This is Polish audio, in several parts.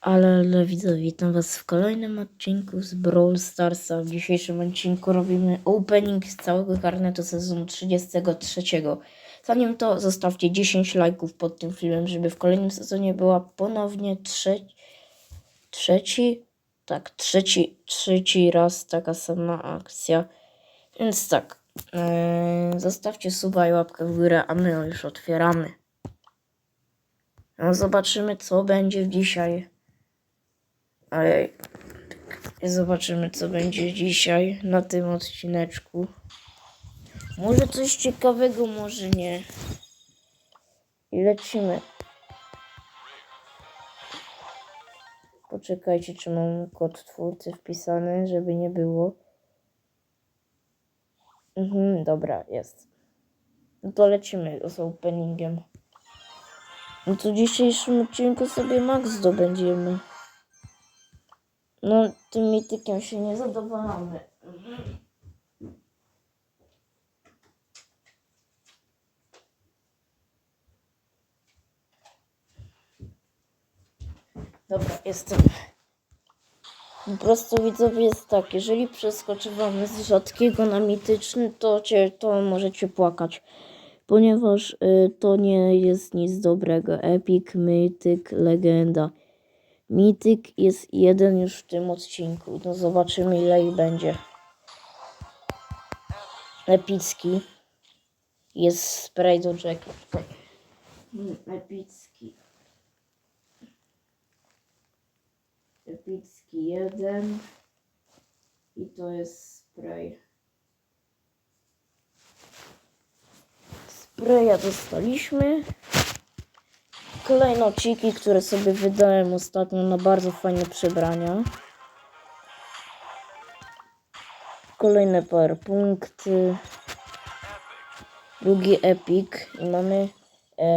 Ale, widzowie, witam was w kolejnym odcinku z Brawl Starsa. W dzisiejszym odcinku robimy opening z całego karnetu sezonu 33. Zanim to, zostawcie 10 lajków pod tym filmem, żeby w kolejnym sezonie była ponownie trzeci, trzeci, tak, trzeci, trzeci raz taka sama akcja. Więc tak, yy, zostawcie suba i łapkę w górę, a my już otwieramy. No zobaczymy, co będzie dzisiaj. Ojej. Zobaczymy, co będzie dzisiaj na tym odcineczku. Może coś ciekawego, może nie. I lecimy. Poczekajcie, czy mam kod twórcy wpisany, żeby nie było. Mhm, dobra, jest. No to lecimy z openingiem. No to w dzisiejszym odcinku sobie max zdobędziemy. No, tym mitykiem się nie zadowalamy. Dobra, jestem. Po prostu widzowie jest tak, jeżeli przeskoczy wam z rzadkiego na mityczny, to, cię, to możecie płakać. Ponieważ y, to nie jest nic dobrego. Epic, mytyk, legenda. Mityk jest jeden już w tym odcinku. No zobaczymy ile ich będzie. Epicki. Jest spray do Jacka. Hmm, Epicki. Epicki jeden. I to jest spray. Spraya dostaliśmy. Kolejne ociki, które sobie wydałem ostatnio na bardzo fajne przebrania. Kolejne power punkty. Drugi epic. I mamy... E,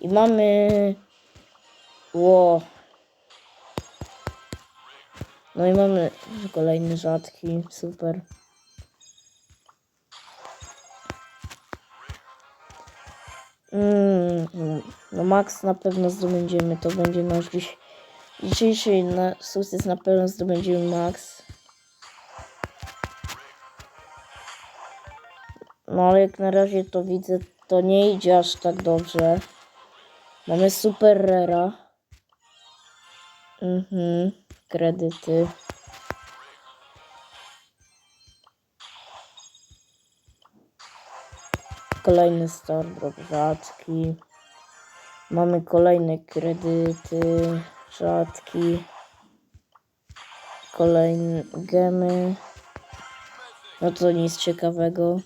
I mamy... Ło. No i mamy kolejny rzadki. Super. Mm, no max na pewno zdobędziemy, to będzie nasz dziś, dzisiejszy na, sukces na pewno zdobędziemy max. No ale jak na razie to widzę, to nie idzie aż tak dobrze. Mamy super rera. Mhm, kredyty. Kolejny star rzadki. Mamy kolejne kredyty rzadki. Kolejne gemy. No to nic ciekawego.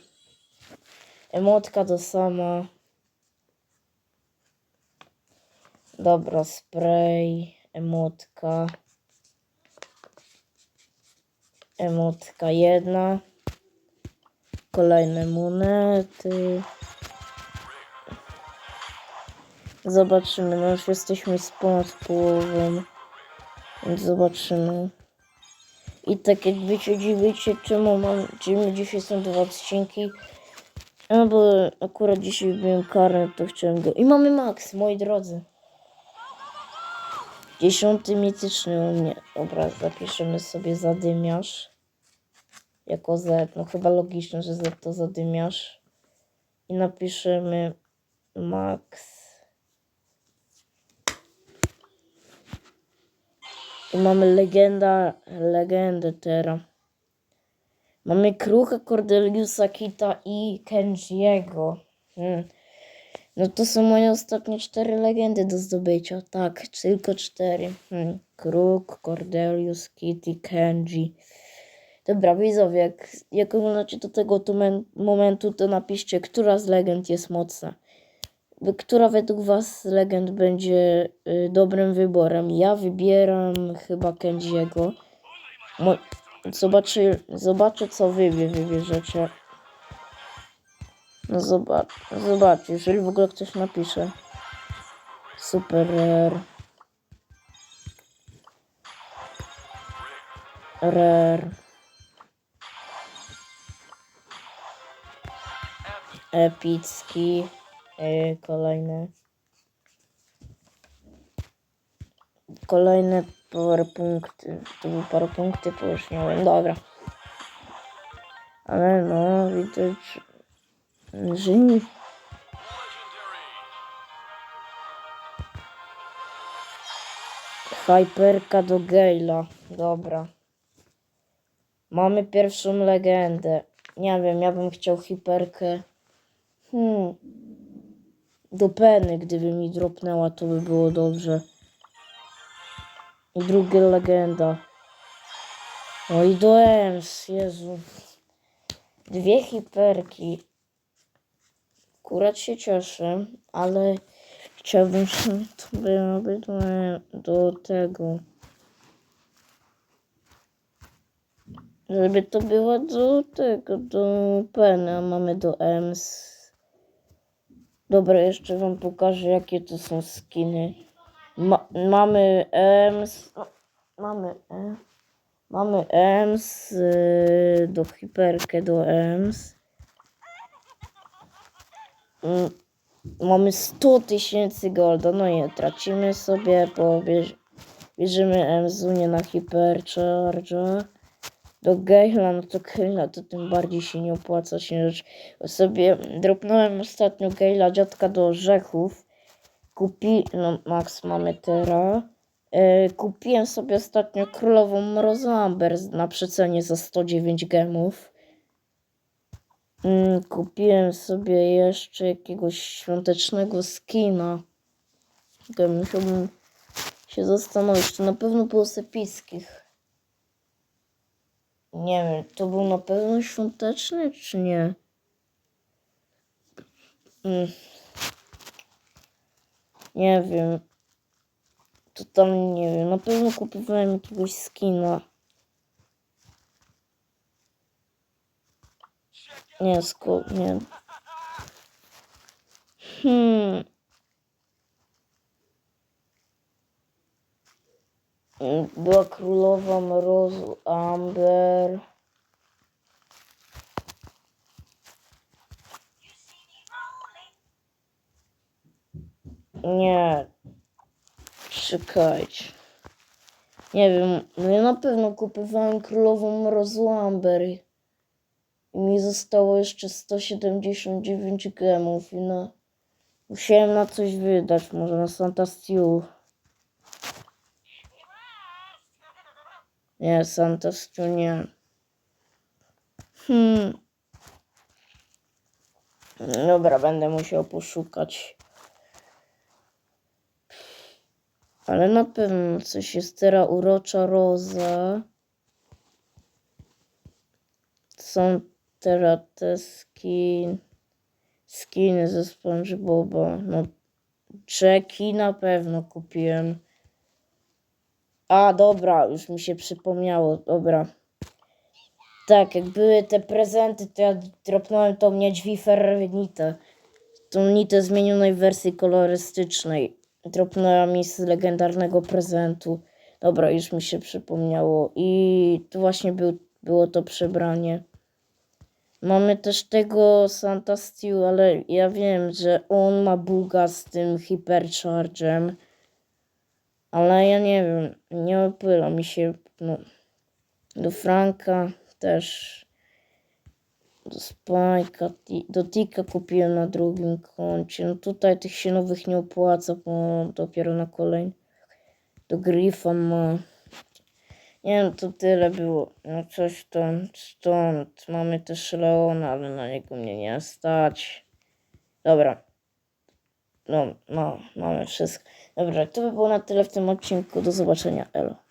Emotka to sama. Dobra, spray. Emotka. Emotka jedna. Kolejne monety. Zobaczymy, no już jesteśmy z ponad połową. Więc zobaczymy. I tak jak wy dziwicie, czemu mam, czemu dzisiaj są dwa odcinki. No bo akurat dzisiaj byłem karny, to chciałem go. I mamy max, moi drodzy. Dziesiąty mityczny u mnie. Dobra, zapiszemy sobie zadymiarz jako Z. No chyba logiczne, że Z to zadymiarz. I napiszemy max. I mamy legenda, legendę teraz. Mamy Krucha, Cordeliusa, Kita i Kenjiego. Hmm. No to są moje ostatnie cztery legendy do zdobycia. Tak, tylko cztery. Hmm. Kruk, Cordelius, Kitty, Kenji. Dobra, widzowie, jak, jak oglądacie do tego tu men- momentu, to napiszcie, która z legend jest mocna. Która według was legend będzie y, dobrym wyborem? Ja wybieram chyba Kenjiego. Mo- zobaczę, zobaczę, co wy wybierzecie. No zobacz, zobacz, jeżeli w ogóle ktoś napisze. Super rare. Rare. Epicki. Yy, kolejne. Kolejne powerpunkty. To były powerpunkty, to już nie wiem. Dobra. Ale no, widać, że nie Hyperka do Gale'a. Dobra. Mamy pierwszą legendę. Nie wiem, ja bym chciał hiperkę. Hmm. Do Penny, gdyby mi dropnęła, to by było dobrze. I druga legenda. O i do Ems, Jezu. Dwie hiperki. Akurat się cieszę, ale chciałbym, żeby to byłoby do, tego. Żeby to było do tego, do Penny, a mamy do Ems. Dobra, jeszcze wam pokażę, jakie to są skiny. Ma, mamy Ems. Mamy E. Mamy Ems y, do hiperkę do Ems. Mm, Mamy 100 tysięcy golda, no i tracimy sobie, bo bierz, bierzemy Emzunię na hipercharge. Do Gale'a, no to Gale'a to tym bardziej się nie opłaca się rzecz. Sobie dropnąłem ostatnio Gale'a dziadka do orzechów. Kupi, no Max mamy teraz. E, kupiłem sobie ostatnio królową Mrozamber na przecenie za 109 gemów. Mm, kupiłem sobie jeszcze jakiegoś świątecznego skina. Tylko musiałbym się zastanowić, to na pewno było z epickich. Nie wiem, to był na pewno świąteczny, czy nie? Mm. Nie wiem. To tam nie wiem. Na pewno kupowałem jakiegoś skina. Nie, sko... nie. Hmm. Była królowa mrozu Amber. Nie. Czekajcie. Nie wiem, no ja na pewno kupowałem królową mrozu Amber. I mi zostało jeszcze 179 gemów i no... Musiałem na coś wydać, może na Santa Stew. Nie, Santa Stew nie. Hmm. Dobra, będę musiał poszukać. Ale na pewno coś jest teraz urocza roza. Są teraz te skin, skiny ze SpongeBoba. No, Jackie na pewno kupiłem. A, dobra, już mi się przypomniało, dobra. Tak, jak były te prezenty, to ja dropnąłem tą niedźwifer nitę. Tą nitę zmienionej wersji kolorystycznej. Dropnęła mi z legendarnego prezentu. Dobra, już mi się przypomniało. I to właśnie był, było to przebranie. Mamy też tego Santa Stew, ale ja wiem, że on ma buga z tym Hyperchargem. Ale ja nie wiem, nie opyla mi się. No, do Franka też. Do Ti- do Tika kupiłem na drugim koncie. No tutaj tych się nowych nie opłaca, bo dopiero na kolejny. Do Griffa ma. Nie wiem, to tyle było. No coś stąd, stąd. Mamy też Leona, ale na niego mnie nie stać. Dobra. No, no, mamy wszystko. Dobra, to by było na tyle w tym odcinku. Do zobaczenia, Elo.